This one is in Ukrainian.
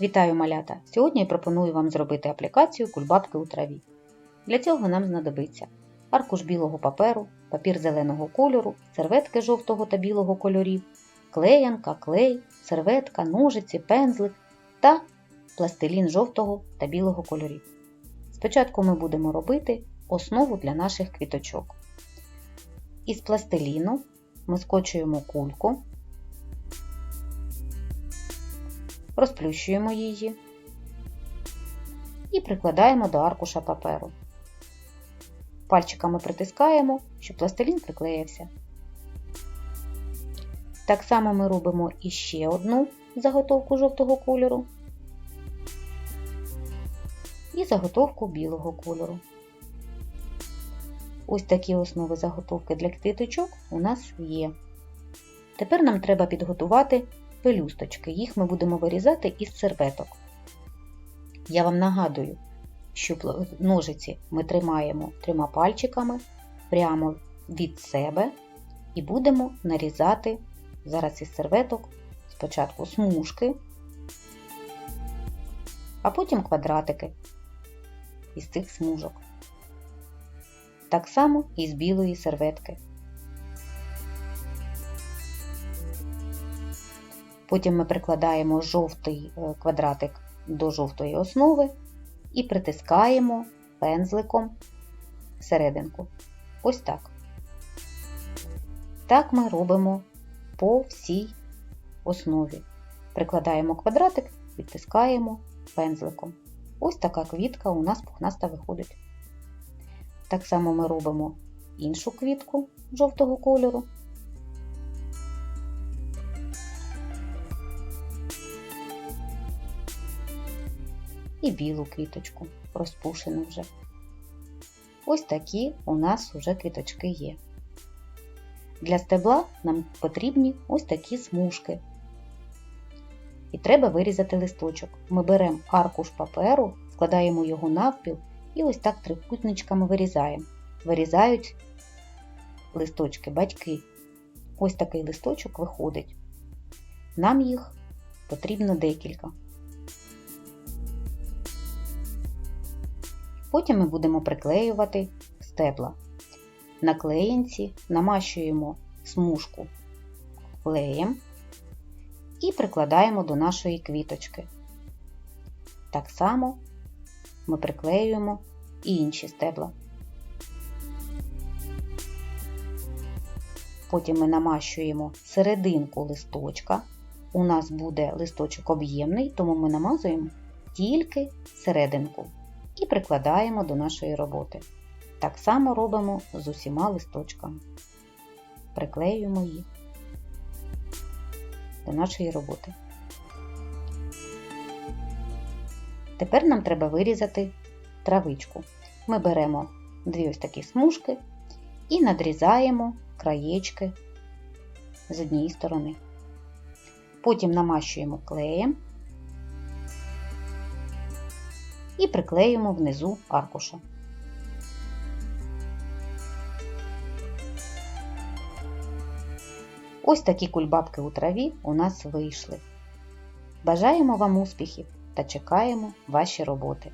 Вітаю малята! Сьогодні я пропоную вам зробити аплікацію кульбабки у траві. Для цього нам знадобиться аркуш білого паперу, папір зеленого кольору, серветки жовтого та білого кольорів, клеянка, клей, серветка, ножиці, пензлик та пластилін жовтого та білого кольорів. Спочатку ми будемо робити основу для наших квіточок. Із пластиліну ми скочуємо кульку, розплющуємо її і прикладаємо до аркуша паперу. Пальчиками притискаємо, щоб пластилін приклеївся. Так само ми робимо іще одну заготовку жовтого кольору і заготовку білого кольору. Ось такі основи заготовки для квіточок у нас є. Тепер нам треба підготувати пелюсточки. Їх ми будемо вирізати із серветок. Я вам нагадую, що ножиці ми тримаємо трьома пальчиками прямо від себе і будемо нарізати зараз із серветок спочатку смужки, а потім квадратики із цих смужок. Так само і з білої серветки. Потім ми прикладаємо жовтий квадратик до жовтої основи і притискаємо пензликом серединку. Ось так. Так ми робимо по всій основі. Прикладаємо квадратик, відтискаємо пензликом. Ось така квітка у нас пухнаста виходить. Так само ми робимо іншу квітку жовтого кольору. І білу квіточку, розпушену вже. Ось такі у нас вже квіточки є. Для стебла нам потрібні ось такі смужки. І треба вирізати листочок. Ми беремо аркуш паперу, складаємо його навпіл і ось так трикутничками вирізаємо. Вирізають листочки батьки. Ось такий листочок виходить. Нам їх потрібно декілька. Потім ми будемо приклеювати стебла. На клеєнці намащуємо смужку клеєм і прикладаємо до нашої квіточки. Так само ми приклеюємо і інші стебла. Потім ми намащуємо серединку листочка. У нас буде листочок об'ємний, тому ми намазуємо тільки серединку і прикладаємо до нашої роботи. Так само робимо з усіма листочками. Приклеюємо їх до нашої роботи. Тепер нам треба вирізати травичку. Ми беремо дві ось такі смужки і надрізаємо краєчки з однієї сторони. Потім намащуємо клеєм і приклеїмо внизу аркуша. Ось такі кульбабки у траві у нас вийшли. Бажаємо вам успіхів та чекаємо ваші роботи.